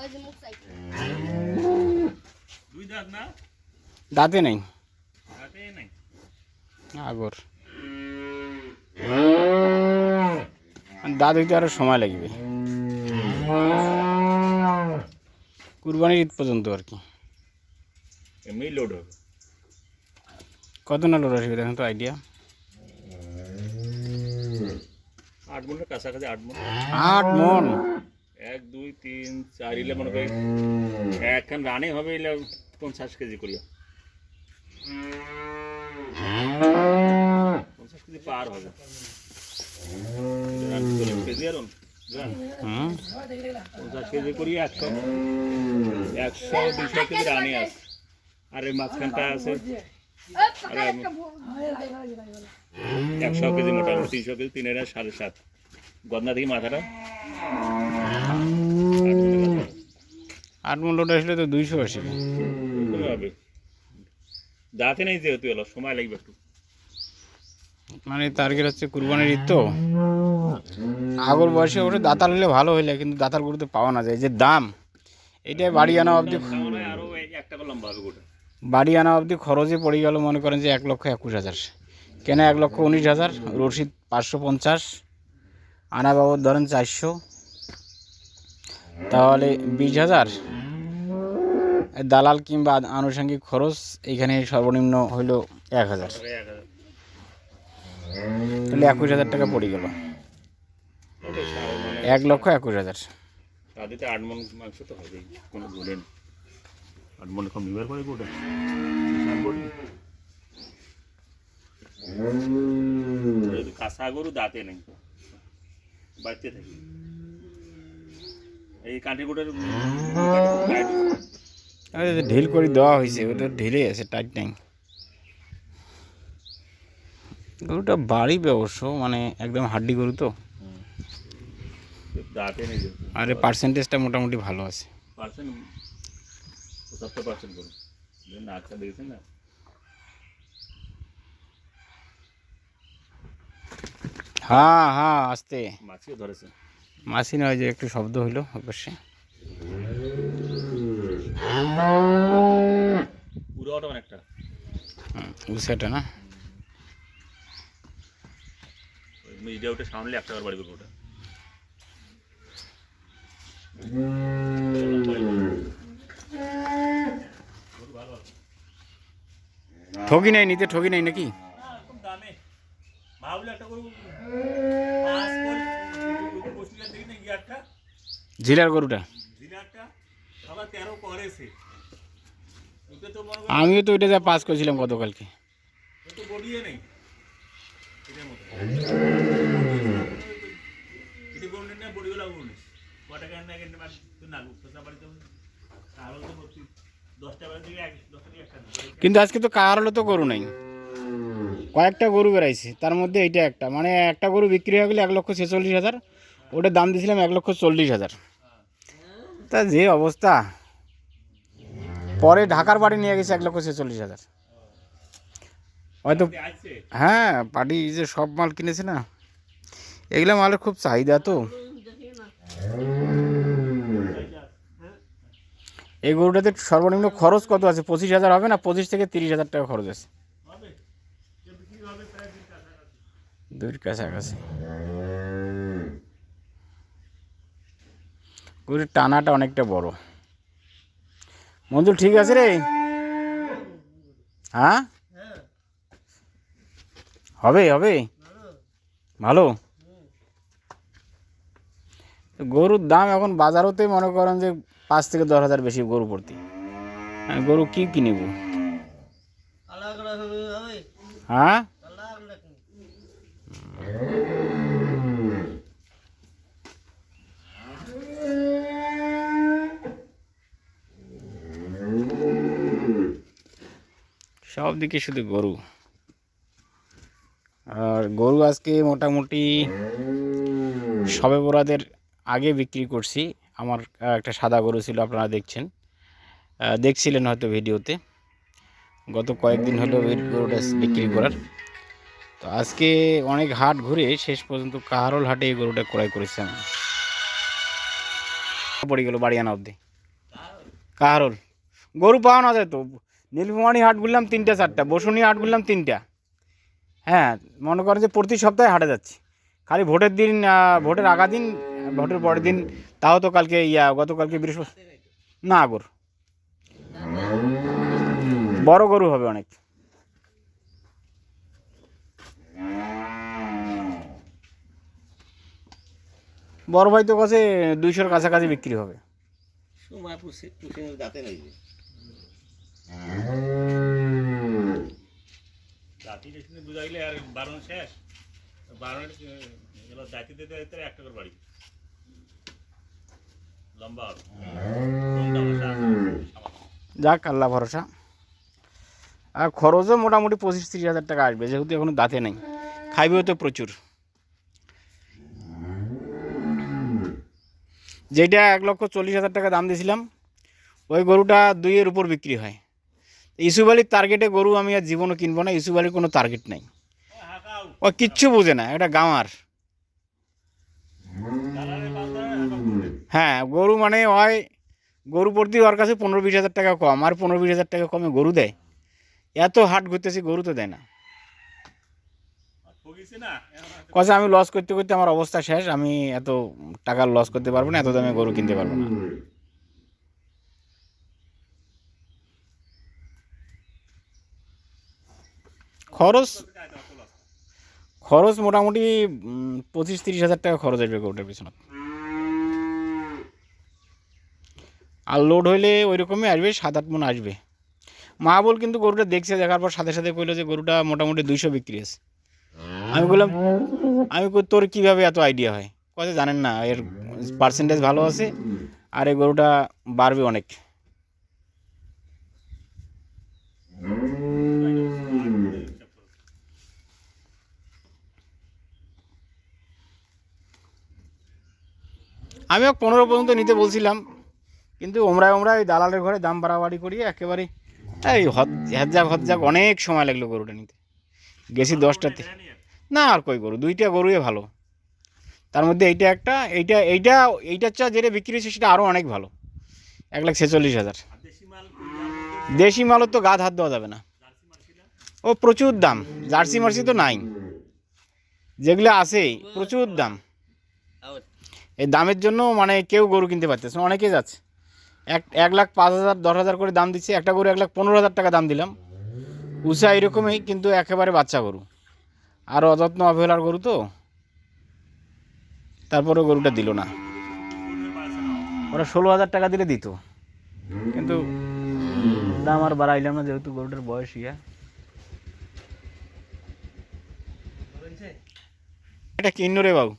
ওই যে মুখ সাইড দুই দাঁত না? দাঁতে নেই। দাঁতে নাই? আগর। দাঁত হইতে আরও সময় লাগবে। কুরবানির ঈদ পর্যন্ত আর কি। এমনি লোড হবে। কত না লোড আসবে দেখেন তো আইডিয়া আট মনের কাছাকাছি আট মন। আট মন? এক দুই তিন চার ইলে মনে করি। একখান রানে হবে ইলে পঞ্চাশ কেজি করিয়া পঞ্চাশ কেজি পার হবে। কেজি আর পঞ্চাশ কেজি করি একশো। একশো দুশো কেজি রানে আছে। আর এই মাঝখানটা আছে। একশো কেজি মোটামুটি তিনশো কেজি তিনের আর সাড়ে সাত। গদনা থেকে মাথাটা। আট লোড আসলে তো দুইশো কোনো হবে। দাঁতে নেই যেহেতু এলো সময় লাগবে একটু। মানে টার্গেট হচ্ছে কুরবানির ঈদ তো। আগর বয়সে ওটা দাতার হলে ভালো হইলে কিন্তু দাতার গরুতে পাওয়া না যায়। যে দাম এটাই বাড়ি আনা অবধি বাড়ি আনা অবধি খরচে পড়ে গেল মনে করেন যে এক লক্ষ একুশ হাজার। কেন এক লক্ষ উনিশ হাজার রশিদ পাঁচশো পঞ্চাশ আনা বাবদ ধরেন চারশো। তাহলে বিশ হাজার। দালাল কিংবা আনুষঙ্গিক খরচ এইখানে সর্বনিম্ন হইল এক হাজার। এক হাজার। তাহলে একুশ হাজার টাকা পড়ে গেল। এক লক্ষ একুশ হাজার। তাদেরতে আট মন মাংস তো হবেই কোনো ভুলে নেই আট মন কম নিবার পরে গোটা গরু দাঁতে নেই। বাড়তে থাকি। এই কাঠি গোটার ঢিল করে দেওয়া হয়েছে ওটা ঢিলে আছে টাইট নাই গরুটা বাড়ি অবশ্য মানে একদম হাড্ডি গরু তো। আর পার্সেন্টেজটা মোটামুটি ভালো আছে। হ্যাঁ হ্যাঁ আসতে। মাছিও ধরেছে। মাসি নয় যে একটু শব্দ হইল অবশ্যই। পুরো অটো অনেকটা হুম, উষাটা না? মিডিয়া উঠে সামলে একটা বাড়ি করব ওটা। ঠকি নাই নিতে ঠকি নাই নাকি? ঝিলার গরুটা দিনারটা আবার তেরো করেছে ওতে তো মনে আমিও তো ওইটা যা পাস করেছিলাম গতকালকে। কিন্তু আজকে তো কার হলো তো গরু নাই। কয়েকটা গরু বেরাইছে তার মধ্যে এইটা একটা। মানে একটা গরু বিক্রি হয়ে গেলে এক লক্ষ ছেচল্লিশ হাজার। ওটার দাম দিয়েছিলাম এক লক্ষ চল্লিশ হাজার। তা যে অবস্থা। পরে ঢাকার বাড়ি নিয়ে গেছে এক লক্ষ ছেচল্লিশ হাজার। হয়তো হ্যাঁ পার্টি যে সব মাল কিনেছে না। এগুলো মালের খুব চাহিদা তো। এই গরুটাতে সর্বনিম্ন খরচ কত আছে? পঁচিশ হাজার হবে না? পঁচিশ থেকে তিরিশ হাজার টাকা খরচ আছে। দুই কাছাকাছি দুইয়ের কাছাকাছি গরুর টানাটা অনেকটা বড়। মঞ্জুর ঠিক আছে রে? হ্যাঁ? হবে হবে। ভালো। গরুর দাম এখন বাজারতে মনে করেন যে পাঁচ থেকে দশ হাজার বেশি গরু প্রতি আমি গরু কি কিনিব? হ্যাঁ? সব দিকে শুধু গরু। আর গরু আজকে মোটামুটি সবে বরাদের আগে বিক্রি করছি। আমার একটা সাদা গরু ছিল, আপনারা দেখছেন। দেখছিলেন হয়তো ভিডিওতে। গত কয়েকদিন হলো গরুটা বিক্রি করার। তো আজকে অনেক হাট ঘুরে শেষ পর্যন্ত কাহারল হাটে এই গরুটা ক্রয় করেছি আমি। পড়ে গেল বাড়ি আনা অব্দি কাহারল? গরু পাওয়া না যায় তো। নীলফুমারি হাট বললাম তিনটা, চারটা। বসুনি হাট বললাম তিনটা। হ্যাঁ মনে করেন যে প্রতি সপ্তাহে হাটে যাচ্ছি। খালি ভোটের দিন ভোটের আগা দিন, ভোটের পরের দিন, তাও তো কালকে ইয়া, গতকালকে বৃহস্পতি, না গরু বড় গরু হবে অনেক। বড় ভাই তো কাছে দুইশোর কাছাকাছি বিক্রি হবে। সময় পুষে পুষে দাঁতে আর বারণ শেষ একটা করে বাড়ি। লম্বা। যাক আল্লাহ ভরসা। আর খরচও মোটামুটি পঁচিশ তিরিশ হাজার টাকা আসবে যেহেতু এখনও দাঁতে নেই। খাইবেও তো প্রচুর। যেটা এক লক্ষ চল্লিশ হাজার টাকা দাম দিয়েছিলাম ওই গরুটা দুইয়ের উপর বিক্রি হয়। ইসুফ টার্গেটে গরু আমি আর জীবনও কিনবো না ইসুফ কোনো টার্গেট নেই। ও, কিচ্ছু বোঝে না এটা করবে। হ্যাঁ গরু মানে হয় গরু প্রতি ওর কাছে পনেরো বিশ হাজার টাকা কম আর পনেরো বিশ হাজার টাকা কমে গরু দেয়। এত হাট ঘুরতেছি গরু তো দেয় না। কথা আমি লস করতে করতে আমার অবস্থা শেষ আমি এত টাকা লস করতে পারব না এত দামে গরু কিনতে পারব না। খরচ খরচ মোটামুটি পঁচিশ তিরিশ হাজার টাকা খরচ আসবে গরুটার পিছনে আর লোড হইলে ওই রকমই আসবে, সাত আট মন আসবে। মা বল কিন্তু গরুটা দেখছে, দেখার পর সাথে সাথে কইলো যে গরুটা মোটামুটি দুইশো বিক্রি আছে। আমি বললাম, আমি তোর কীভাবে এত আইডিয়া হয়? কথা জানেন না, এর পার্সেন্টেজ ভালো আছে, আর এই গরুটা বাড়বে অনেক। আমিও পনেরো পর্যন্ত নিতে বলছিলাম। কিন্তু ওমরা ওমরা ওই দালালের ঘরে দাম বাড়াবাড়ি করিয়ে একেবারে এই হজ্জাক হজ্জাক অনেক সময় লাগল গরুটা নিতে। গেছি দশটাতে। না আর কই গরু, দুইটা গরুই ভালো। তার মধ্যে এইটা একটা, এইটা এইটা, এইটার চা যেটা বিক্রি হচ্ছে সেটা আরও অনেক ভালো। এক লাখ ছেচল্লিশ হাজার। দেশি মাল মালও তো গাদ হাত দেওয়া যাবে না। ও প্রচুর দাম, জার্সি মার্সি তো নাই। যেগুলো আছে, প্রচুর দাম। এই দামের জন্য মানে কেউ গরু কিনতে পারতেছে না অনেকে যাচ্ছে। এক এক লাখ পাঁচ হাজার দশ হাজার করে দাম দিচ্ছে একটা গরু এক লাখ পনেরো হাজার টাকা দাম দিলাম। উষা এরকমই কিন্তু একেবারে বাচ্চা গরু। আর অযত্ন অবহেলার গরু তো তারপরে গরুটা দিল না। ওরা ষোলো হাজার টাকা দিলে দিত। কিন্তু দাম আর বাড়াইলাম না যেহেতু গরুটার বয়স ইয়া। এটা কিন্ন রে বাবু?